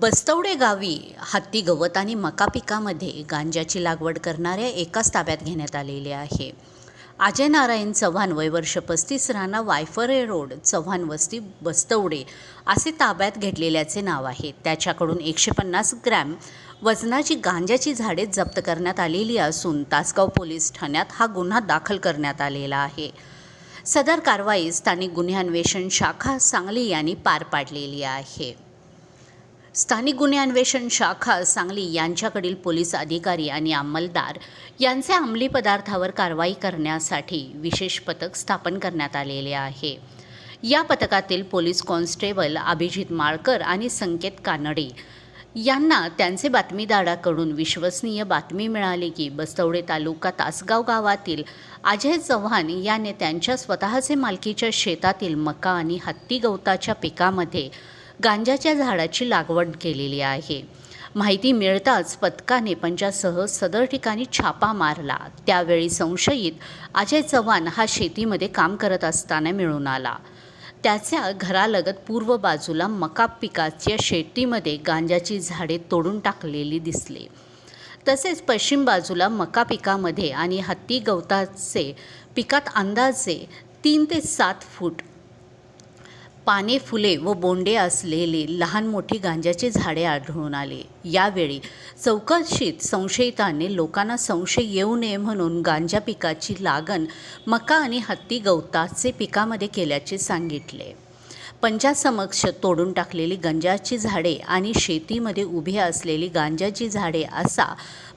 बस्तवडे गावी हत्ती गवत आणि मका पिकामध्ये गांजाची लागवड करणाऱ्या एकाच ताब्यात घेण्यात आलेले आहे. अजय नारायण चव्हाण वय वर्ष पस्तीस राणा वायफरे रोड चव्हाण वस्ती बस्तवडे असे ताब्यात घेतलेल्याचे नाव आहे. त्याच्याकडून एकशे पन्नास ग्रॅम वजनाची गांजाची झाडे जप्त करण्यात आलेली असून तासगाव पोलीस ठाण्यात हा गुन्हा दाखल करण्यात आलेला आहे. सदर कारवाई स्थानिक गुन्हे अन्वेषण शाखा सांगली यांनी पार पाडलेली आहे. स्थानिक गुन्हे अन्वेषण शाखा सांगली यांच्याकडील पोलीस अधिकारी आणि अंमलदार यांचे अंमली पदार्थावर कारवाई करण्यासाठी विशेष पथक स्थापन करण्यात आलेले आहे. या पथकातील पोलीस कॉन्स्टेबल अभिजित माळकर आणि संकेत कानडे यांना त्यांचे बातमीदाराकडून विश्वसनीय बातमी मिळाली की बस्तवडे तालुका तासगाव गावातील अजय चव्हाण याने त्यांच्या स्वतःचे मालकीच्या शेतातील मका आणि हत्ती गवताच्या पिकामध्ये गांजाच्या झाडाची लागवड केलेली आहे. माहिती मिळताच पथकाने पंचासह सदर ठिकाणी छापा मारला. त्यावेळी संशयित अजय चव्हाण हा शेतीमध्ये काम करत असताना मिळून आला. त्याच्या घरालगत पूर्व बाजूला मका पिकाच्या शेतीमध्ये गांजाची झाडे तोडून टाकलेली दिसली. तसेच पश्चिम बाजूला मका पिकामध्ये आणि हत्ती गवताचे पिकात अंदाजे तीन ते सात फूट पाने फुले व बोंडे असलेली लहान मोठी गांजाची झाडे आढळून आली. यावेळी चौकशीत संशयिताने लोकांना संशय येऊ नये म्हणून गांजा पिकाची लागण मका आणि हत्ती गवताचे पिकामध्ये केल्याचे सांगितले. पंचासमक्ष तोडून टाकलेली गंजाची झाडे आणि शेतीमध्ये उभी असलेली गांजाची झाडे असा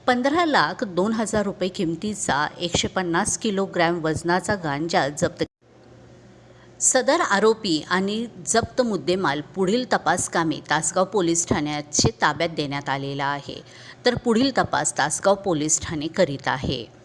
पंधरा लाख दोन हजार रुपये किमतीचा एकशे पन्नास किलोग्रॅम वजनाचा गांजा जप्त सदर आरोपी आणि जप्त मुद्देमाल पुढील तपास कामे तासगाव पोलीस ठाण्याचे ताब्यात देण्यात आलेला आहे. तर पुढील तपास तासगाव पोलीस ठाणे करीत आहे.